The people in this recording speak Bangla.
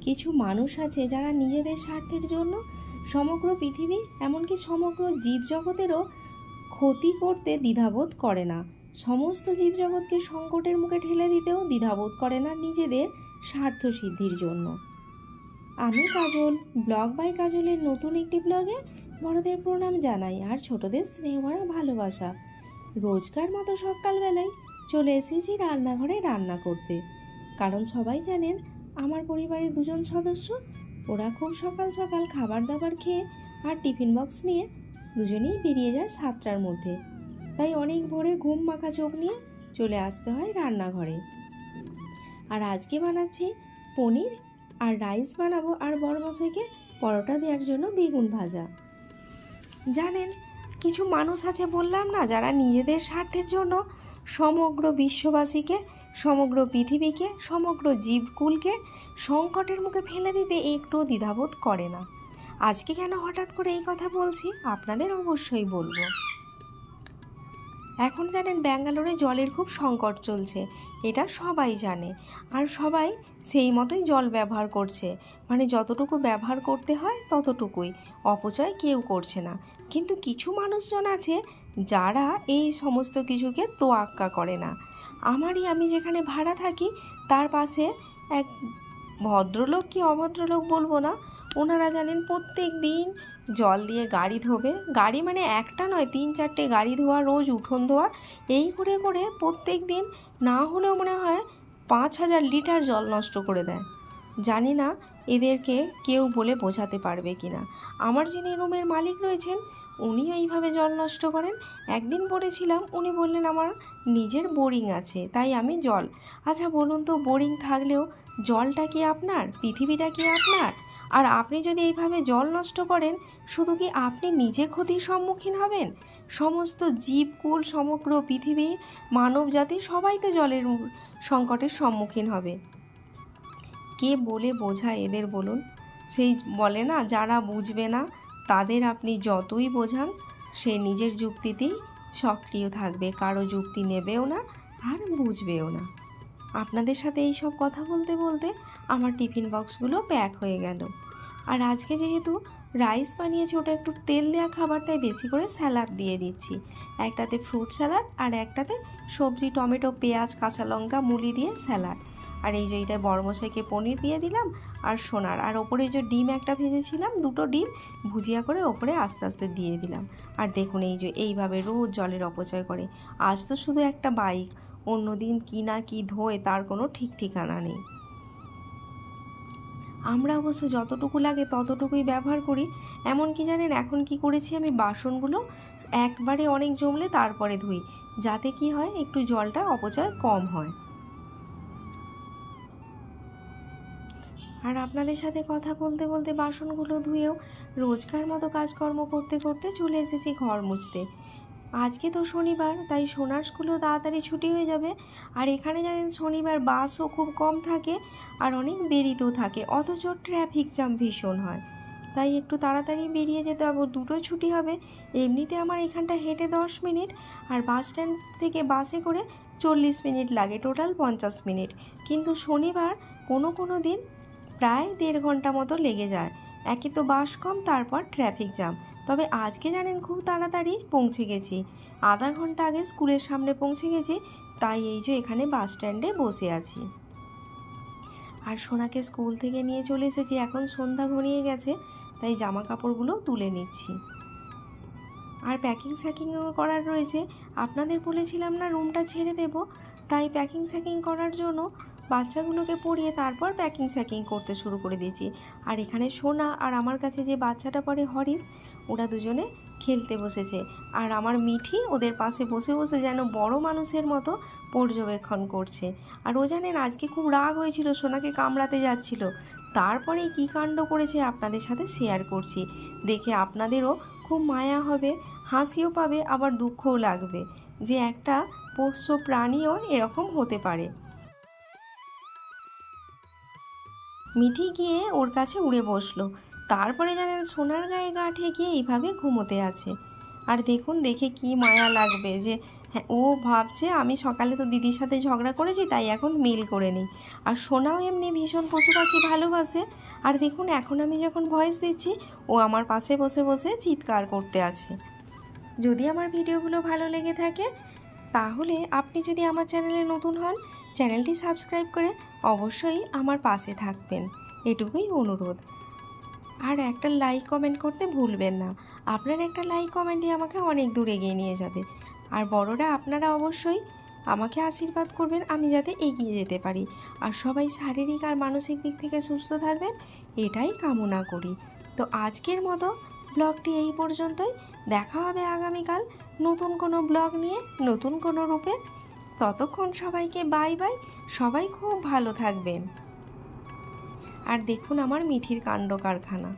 কিছু মানুষ আছে যারা নিজেদের স্বার্থের জন্য সমগ্র পৃথিবী, এমনকি সমগ্র জীবজগতেরও ক্ষতি করতে দ্বিধাবোধ করে না। সমস্ত জীবজগৎকে সংকটের মুখে ঠেলে দিতেও দ্বিধাবোধ করে না নিজেদের স্বার্থ সিদ্ধির জন্য। আমি কাজল, ব্লগ বাই কাজলের নতুন একটি ব্লগে বড়দের প্রণাম জানাই আর ছোটদের স্নেহ ভরা ভালোবাসা। রোজকার মতো সকালবেলায় চলে এসেছি রান্নাঘরে রান্না করতে। কারণ সবাই জানেন আমার পরিবারের দুজন সদস্য, ওরা খুব সকাল সকাল খাবার দাবার খেয়ে আর টিফিন বক্স নিয়ে দুজনেই বেরিয়ে যায় সাতটার মধ্যে। তাই অনেক ভোরে ঘুম মাখা চোখ নিয়ে চলে আসতে হয় রান্নাঘরে। আর আজকে বানাচ্ছি পনির আর রাইস বানাবো আর বড় মশাইকে পরোটা দেওয়ার জন্য বেগুন ভাজা। জানেন, কিছু মানুষ আছে বললাম না, যারা নিজেদের স্বার্থের জন্য সমগ্র বিশ্ববাসীকে সমগ্র পৃথিবীকে, সমগ্র জীবকুলকে সংকটের মুখে ফেলে দিতে একটুও দ্বিধাবোধ করে না। আজকে কেন হঠাৎ করে এই কথা বলছি, আপনাদের অবশ্যই বলব। এখন জানেন ব্যাঙ্গালোরে জলের খুব সংকট চলছে, এটা সবাই জানে। আর সবাই সেই মতোই জল ব্যবহার করছে। মানে যতটুকু ব্যবহার করতে হয় ততটুকুই, অপচয় কেউ করছে না। কিন্তু কিছু মানুষজন আছে যারা এই সমস্ত কিছুকে তোয়াক্কা করে না। আমারই আমি যেখানে ভাড়া থাকি, তার পাশে এক ভদ্রলোক কি অভদ্রলোক বলব না? ওনারা জানেন প্রত্যেক দিন জল দিয়ে গাড়ি ধোবে। গাড়ি মানে একটা নয়, তিন চারটে গাড়ি ধোয়া, রোজ উঠোন ধোয়া। এই করে করে প্রত্যেক দিন না হলেও মনে হয় পাঁচ হাজার লিটার জল নষ্ট করে দেয়। জানি না এদেরকে কেউ বলে বোঝাতে পারবে কি না আমার যিনি রুমের মালিক রয়েছেন উনিও এইভাবে জল নষ্ট করেন? একদিন পড়েছিলাম উনি বললেন, আমার নিজের বোরিং আছে, তাই আমি জল। আচ্ছা বলুন তো, বোরিং থাকলেও জলটা কি আপনার? পৃথিবীটা কি আপনার? আর আপনি যদি এইভাবে জল নষ্ট করেন, শুধু কি আপনি নিজে ক্ষতির সম্মুখীন হবেন? সমস্ত জীবকুল সমগ্র পৃথিবী, মানব জাতি সবাই তো জলের সংকটের সম্মুখীন হবে। কে বলে বোঝায় এদের, বলুন? সেই বলে না, যারা বুঝবে না তাদের আপনি যতই বোঝান, সে নিজের যুক্তিতেই সক্রিয় থাকবে, কারও যুক্তি নেবেও না আর বুঝবেও না। আপনাদের সাথে এই সব কথা বলতে বলতে আমার টিফিন বক্সগুলো প্যাক হয়ে গেল। আর আজকে যেহেতু রাইস বানিয়েছি, ওটা একটু তেল দেওয়া খাবার, তাই বেশি করে স্যালাড দিয়ে দিচ্ছি। একটাতে ফ্রুট স্যালাড আর একটাতে সবজি, টমেটো, পেঁয়াজ, কাঁচা লঙ্কা, মুলি দিয়ে স্যালাড। আর এই যে এইটা বড়মশাইকে পনির দিয়ে দিলাম আর সোনার। আর ওপরে যে ডিম একটা ভেজেছিলাম, দুটো ডিম, ভুজিয়া করে ওপরে আস্তে আস্তে দিয়ে দিলাম। আর দেখুন এই যে এইভাবে রোজ জলের অপচয় করে। আজ তো শুধু একটা বাইক অন্য দিন কী না কী ধোয় তার কোনো ঠিক ঠিকানা নেই। আমরা অবশ্য যতটুকু লাগে ততটুকুই ব্যবহার করি। এমন কি জানেন, এখন কি করেছি আমি? বাসনগুলো একবারে অনেক জমলে তারপরে ধুই। যাতে কি হয়, একটু জলটা অপচয় কম হয়। আর আপনাদের সাথে কথা বলতে বলতে বাসনগুলো ধুয়েও রোজকার মতো কাজকর্ম করতে করতে চলে এসেছি ঘর মুছতে। আজকে তো শনিবার, তাই সোনার স্কুলেও তাড়াতাড়ি ছুটি হয়ে যাবে। আর এখানে জানেন, শনিবার বাসও খুব কম থাকে আর অনেক দেরিতেও থাকে, অথচ ট্রাফিক জ্যাম ভীষণ হয়। তাই একটু তাড়াতাড়ি বেরিয়ে যেতে হবে, দুটো ছুটি হবে। এমনিতে আমার এখানটা হেঁটে দশ মিনিট আর বাস স্ট্যান্ড থেকে বাসে করে চল্লিশ মিনিট লাগে টোটাল পঞ্চাশ মিনিট। কিন্তু শনিবার কোনো কোনো দিন প্রায় দেড় ঘণ্টা মতো লেগে যায়। একে তো বাস কম, তারপর ট্রাফিক জ্যাম তবে আজকে জানেন খুব তাড়াতাড়ি পৌঁছে গেছি। আধা ঘণ্টা আগে স্কুলের সামনে পৌঁছে গেছি, তাই এই যে এখানে বাস স্ট্যান্ডে বসে আছি। আর সোনাকে স্কুল থেকে নিয়ে চলে এসেছি, এখন সন্ধ্যা ঘনিয়ে গেছে, তাই জামা কাপড়গুলো তুলে নিচ্ছি। আর প্যাকিং স্যাকিংও করার রয়েছে। আপনাদের বলেছিলাম না রুমটা ছেড়ে দেব, তাই প্যাকিং স্যাকিং করার জন্য বাচ্চাগুলোকে পড়িয়ে তারপর প্যাকিং স্যাকিং করতে শুরু করে দিয়েছি। আর এখানে সোনা আর আমার কাছে যে বাচ্চাটা পড়ে হরিস ওরা দুজনে খেলতে বসেছে। আর আমার মিঠি ওদের পাশে বসে বসে যেন বড় মানুষের মতো পর্যবেক্ষণ করছে। আর ও জানেন, আজকে খুব রাগ হয়েছিল সোনাকে কামড়াতে যাচ্ছিল। তারপরে কী কাণ্ড করেছে আপনাদের সাথে শেয়ার করছি। দেখে আপনাদেরও খুব মায়া হবে, হাসিও পাবে, আবার দুঃখও লাগবে। যে একটা পোষ্য প্রাণীও এরকম হতে পারে। মিঠি গিয়ে ওর কাছে উড়ে বসল। তারপরে জানেন সোনার গায়ে গা ঠেকিয়ে এইভাবে ঘুমোতে আছে। আর দেখুন, দেখে কি মায়া লাগবে যে হ্যাঁ ও ভাবছে আমি সকালে তো দিদির সাথে ঝগড়া করেছি, তাই এখন মিল করে নিই। আর সোনাও এমনি ভীষণ পশু পাখি ভালোবাসে। আর দেখুন, এখন আমি যখন ভয়েস দিচ্ছি, ও আমার পাশে বসে বসে চিৎকার করতে আছে। যদি আমার ভিডিওগুলো ভালো লেগে থাকে, তাহলে আপনি যদি আমার চ্যানেলে নতুন হন চ্যানেলটি সাবস্ক্রাইব করে অবশ্যই আমার পাশে থাকবেন। এটুকুই অনুরোধ। আর একটা লাইক কমেন্ট করতে ভুলবেন না। আপনার একটা লাইক কমেন্টই আমাকে অনেক দূর এগিয়ে নিয়ে যাবে। আর বড়রা আপনারা অবশ্যই আমাকে আশীর্বাদ করবেন আমি যাতে এগিয়ে যেতে পারি। আর সবাই শারীরিক আর মানসিক দিক থেকে সুস্থ থাকবেন, এটাই কামনা করি। তো আজকের মতো ব্লগটি এই পর্যন্তই। দেখা হবে আগামীকাল নতুন কোনো ব্লগ নিয়ে, নতুন কোনো রূপে। ততক্ষণ সবাইকে বাই বাই সবাই খুব ভালো থাকবেন। আর দেখুন আমার মিঠির কাণ্ড কারখানা।